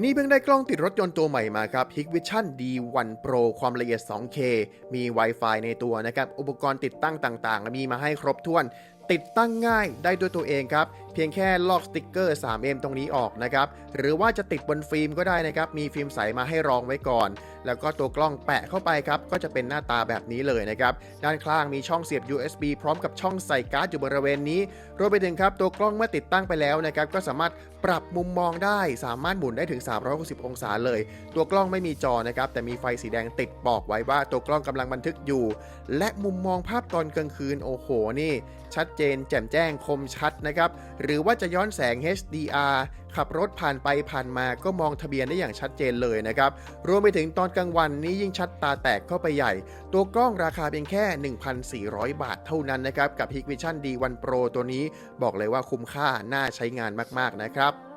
นี่เพิ่งได้กล้องติดรถยนต์ตัวใหม่มาครับ Hikvision D1 Pro ความละเอียด 2K มี Wi-Fi ในตัวนะครับ อุปกรณ์ติดตั้งต่างๆ มีมาให้ครบถ้วนติดตั้งง่ายได้ด้วยตัวเองครับ เพียงแค่ลอกสติกเกอร์ 3M ตรงนี้ออกนะครับ หรือว่าจะติดบนฟิล์มก็ได้นะครับ มีฟิล์มใสมาให้รองไว้ก่อน แล้วก็ตัวกล้องแปะเข้าไปครับ ก็จะเป็นหน้าตาแบบนี้เลยนะครับ ด้านข้างมีช่องเสียบ USB พร้อมกับช่องใส่การ์ดอยู่บริเวณนี้ รวมไปถึงครับ ตัวกล้องเมื่อติดตั้งไปแล้วนะครับ ก็สามารถปรับมุมมองได้ สามารถหมุนได้ถึง 360 องศาเลย ตัวกล้องไม่มีจอนะครับ แต่มีไฟสีแดงติดบอกไว้ว่าตัวกล้องกำลังบันทึกอยู่ และมุมมองภาพตอนกลางคืน โอ้โห นี่ ชัดเจนแจ่มแจ้งคมชัดนะครับ หรือว่าจะย้อนแสง HDR ขับรถผ่านไปผ่านมาก็มองทะเบียนได้อย่างชัดเจนเลยนะครับ รวมไปถึงตอนกลางวันนี้ยิ่งชัดตาแตกเข้าไปใหญ่ ตัวกล้องราคาเพียงแค่ 1,400 บาทเท่านั้นนะครับ กับ Hikvision D1 Pro ตัวนี้บอกเลยว่าคุ้มค่าน่าใช้งานมาก ๆ นะครับ